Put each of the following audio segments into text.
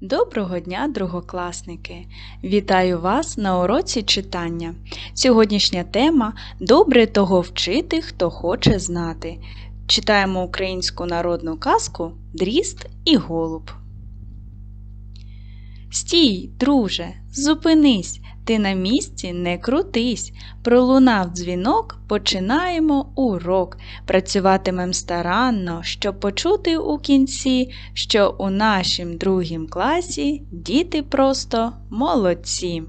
Доброго дня, другокласники! Вітаю вас на уроці читання. Сьогоднішня тема Добре того вчити, хто хоче знати. Читаємо українську народну казку Дріст і голуб. Стій, друже, зупинись, ти на місці не крутись. Пролунав дзвінок, починаємо урок. Працюватимем старанно, щоб почути у кінці, що у нашім другім класі діти просто молодці.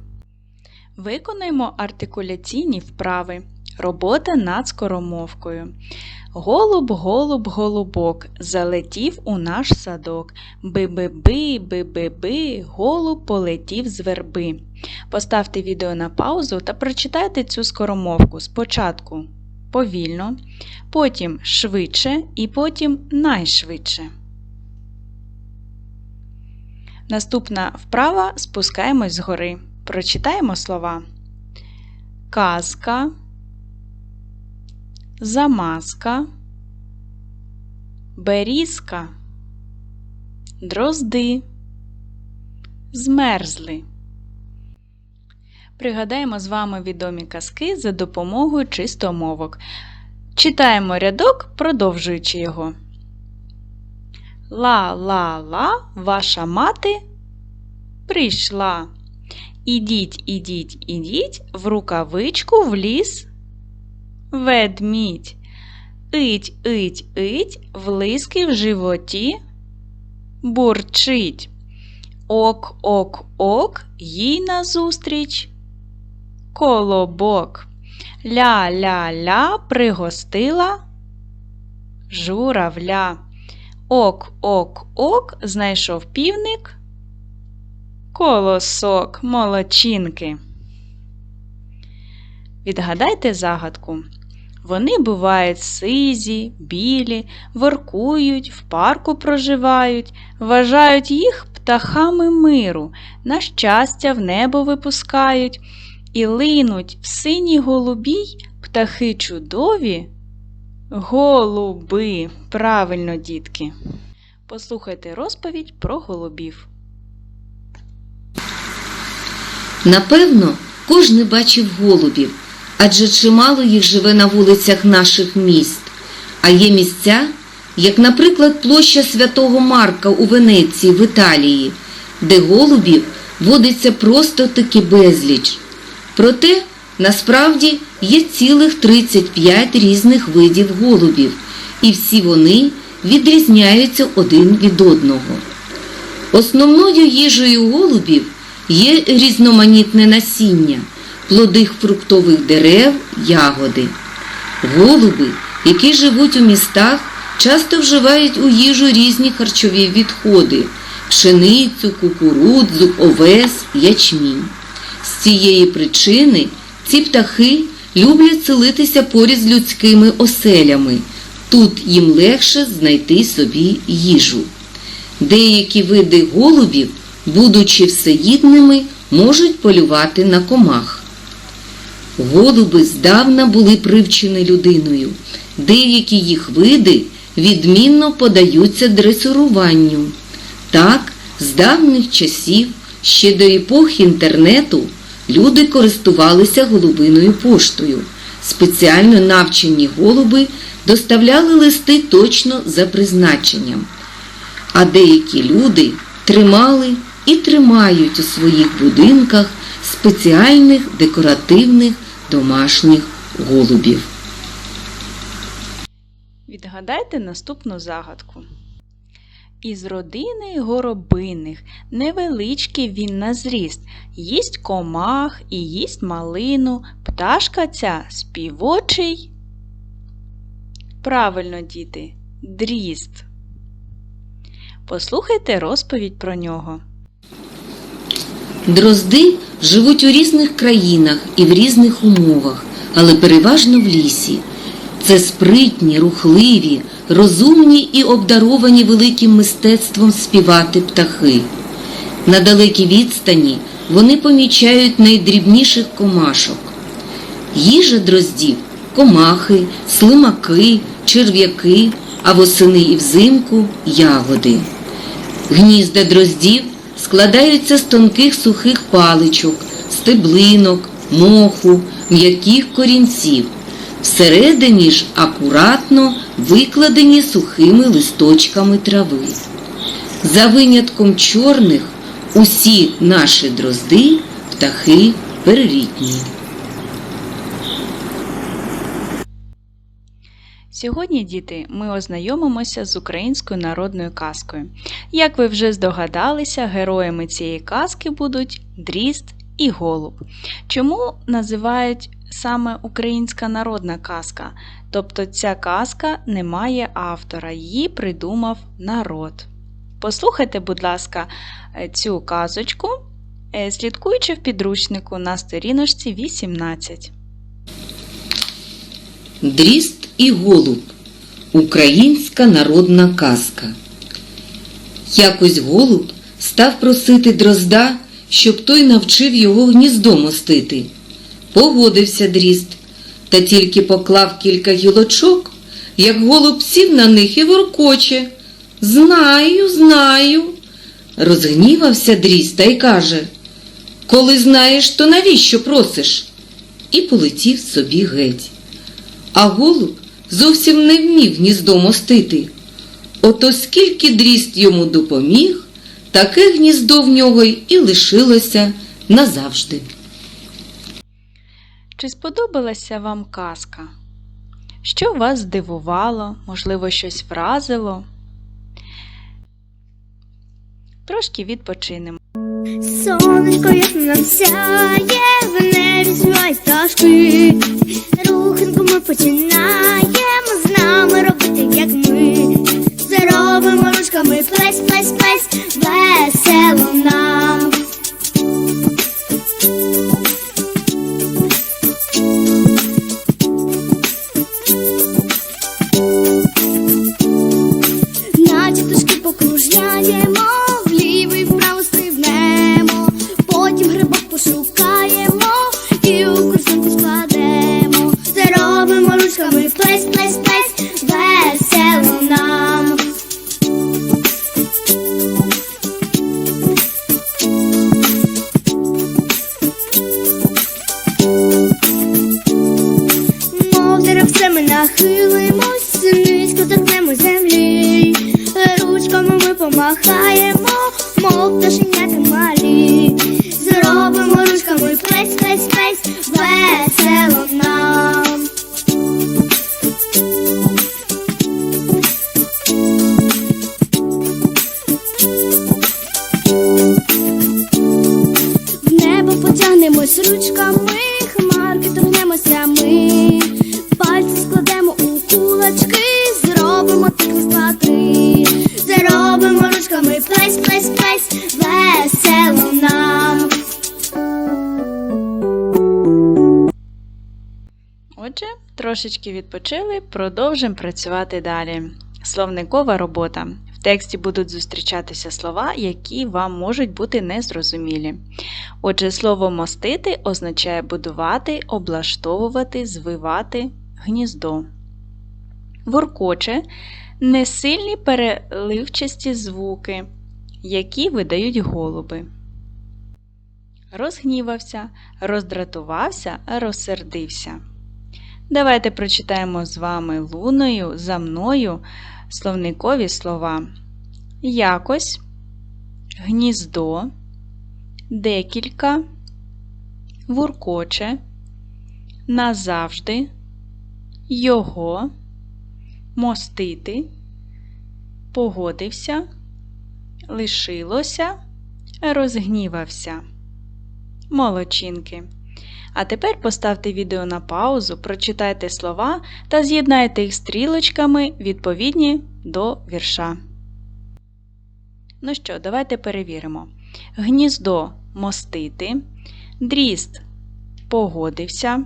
Виконуємо артикуляційні вправи. Робота над скоромовкою. Голуб, голуб, голубок, залетів у наш садок. Би-би-би, би-би-би, голуб полетів з верби. Поставте відео на паузу та прочитайте цю скоромовку спочатку повільно, потім швидше і потім найшвидше. Наступна вправа спускаємось згори. Прочитаємо слова. Казка, замазка, берізка, дрозди, змерзли. Пригадаємо з вами відомі казки за допомогою чистомовок. Читаємо рядок, продовжуючи його. Ла-ла-ла, ваша мати прийшла. Ідіть, ідіть, ідіть, в рукавичку в ліс ведмідь. Ить, ить, ить, влиски в животі бурчить. Ок, ок, ок, їй назустріч колобок. Ля-ля-ля пригостила журавля. Ок, ок, ок, знайшов півник. Колосок молочинки. Відгадайте загадку. Вони бувають сизі, білі, воркують, в парку проживають, вважають їх птахами миру, на щастя в небо випускають, і линуть в синій голубій птахи чудові. Голуби. Правильно, дітки. Послухайте розповідь про голубів. Напевно, кожен бачив голубів, адже чимало їх живе на вулицях наших міст. А є місця, як, наприклад, площа Святого Марка у Венеції в Італії, де голубів водиться просто таки безліч. Проте, насправді, є цілих 35 різних видів голубів, і всі вони відрізняються один від одного. Основною їжею голубів є різноманітне насіння, плоди фруктових дерев, ягоди. Голуби, які живуть у містах, часто вживають у їжу різні харчові відходи пшеницю, кукурудзу, овес, ячмінь. З цієї причини ці птахи люблять селитися поряд з людськими оселями. Тут їм легше знайти собі їжу. Деякі види голубів, будучи всеїдними, можуть полювати на комах. Голуби здавна були привчені людиною. Деякі їх види відмінно подаються дресируванню. Так, з давніх часів, ще до епохи інтернету, люди користувалися голубиною поштою. Спеціально навчені голуби доставляли листи точно за призначенням. А деякі люди тримали і тримають у своїх будинках спеціальних декоративних домашніх голубів. Відгадайте наступну загадку. Із родини горобиних, невеличкий він на зріст, їсть комах і їсть малину, пташка ця співочий. Правильно, діти, дріст. Послухайте розповідь про нього. Дрозди живуть у різних країнах і в різних умовах, але переважно в лісі. Це спритні, рухливі, розумні і обдаровані великим мистецтвом співати птахи. На далекій відстані вони помічають найдрібніших комашок. Їжа дроздів комахи, слимаки, черв'яки, а восени і взимку ягоди. Гнізда дроздів складаються з тонких сухих паличок, стеблинок, моху, м'яких корінців. Всередині ж акуратно викладені сухими листочками трави. За винятком чорних усі наші дрозди птахи перелітні. Сьогодні, діти, ми ознайомимося з українською народною казкою. Як ви вже здогадалися, героями цієї казки будуть дрізд і голуб. Чому називають саме українська народна казка? Тобто ця казка не має автора, її придумав народ. Послухайте, будь ласка, е, цю казочку, е, слідкуючи в підручнику на сторіночці 18. Дріст і голуб. Українська народна казка. Якось голуб став просити дрозда, щоб той навчив його гніздо мостити. Погодився дрізд, та тільки поклав кілька гілочок, як голуб сів на них і воркоче. Знаю, знаю. Розгнівався дрізд та й каже Коли знаєш, то навіщо просиш? І полетів собі геть. А голуб зовсім не вмів гніздо мостити. Ото скільки дріст йому допоміг, таке гніздо в нього і лишилося назавжди. Чи сподобалася вам казка? Що вас здивувало, можливо, щось вразило? Трошки відпочинемо. Сонечко ясно нам сяє, в небі співають пташки. Руханку ми починаємо з нами робити, як ми. Заробимо ручками плесь, плесь, плесь, весело нам. Весело нам. В небо потягнемось ручками, хмарки торгнемося ми, пальці складемо у кулачки, зробимо два три, заробимо ручками плесь, плесь, плесь, трошечки відпочили, продовжимо працювати далі. Словникова робота. В тексті будуть зустрічатися слова, які вам можуть бути незрозумілі. Отже, слово мостити означає будувати, облаштовувати, звивати гніздо. Воркоче несильні переливчасті звуки, які видають голуби. Розгнівався, роздратувався, розсердився. Давайте прочитаємо з вами луною за мною словникові слова. Якось, гніздо, декілька, вуркоче, назавжди, його, мостити, погодився, лишилося, розгнівався. Молодчинки. А тепер поставте відео на паузу, прочитайте слова та з'єднайте їх стрілочками відповідні до вірша. Ну що, давайте перевіримо. Гніздо мостити, дріст погодився,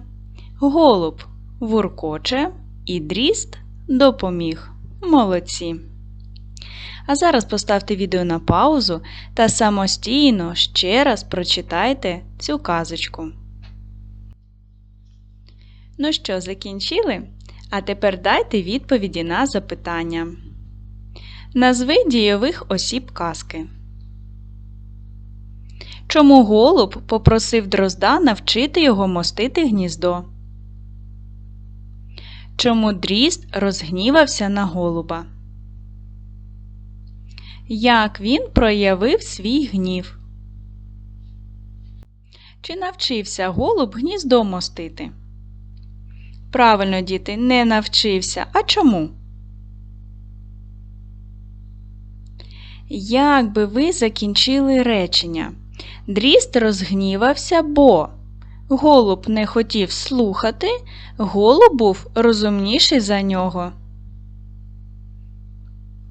голуб вуркоче і дріст допоміг. Молодці. А зараз поставте відео на паузу та самостійно ще раз прочитайте цю казочку. Ну що, закінчили? А тепер дайте відповіді на запитання. Назви дійових осіб казки. Чому голуб попросив дрозда навчити його мостити гніздо? Чому дрізд розгнівався на голуба? Як він проявив свій гнів? Чи навчився голуб гніздо мостити? Правильно, діти, не навчився. А чому? Як би ви закінчили речення? Дріст розгнівався, бо голуб не хотів слухати, голуб був розумніший за нього.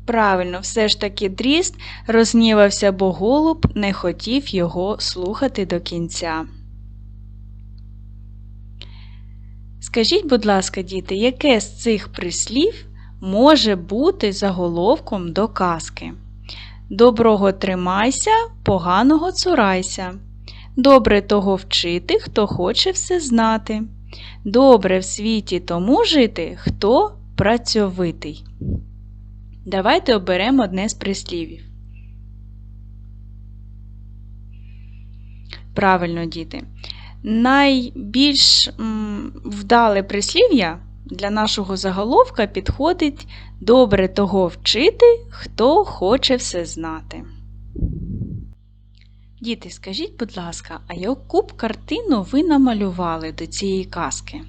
Правильно, все ж таки дріст розгнівався, бо голуб не хотів його слухати до кінця. Скажіть, будь ласка, діти, яке з цих прислів може бути заголовком до казки? Доброго тримайся, поганого цурайся. Добре того вчити, хто хоче все знати. Добре в світі тому жити, хто працьовитий. Давайте оберемо одне з прислівів. Правильно, діти. Найбільш вдале прислів'я для нашого заголовка підходить добре того вчити, хто хоче все знати. Діти, скажіть, будь ласка, а яку б картину ви намалювали до цієї казки?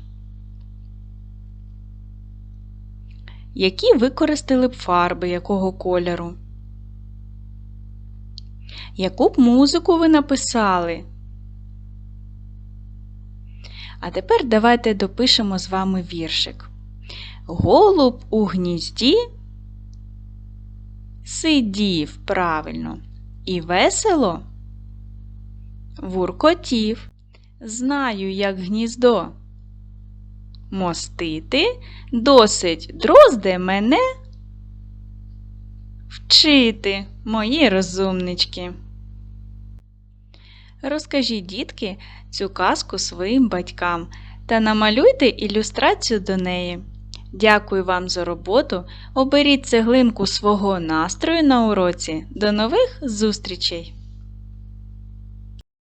Які використали б фарби якого кольору? Яку б музику ви написали? А тепер давайте допишемо з вами віршик. Голуб у гнізді сидів правильно і весело вуркотів. Знаю, як гніздо. Мостити досить дрозде мене вчити, мої розумнички. Розкажіть, дітки, цю казку своїм батькам та намалюйте ілюстрацію до неї. Дякую вам за роботу. Оберіть цеглинку свого настрою на уроці. До нових зустрічей!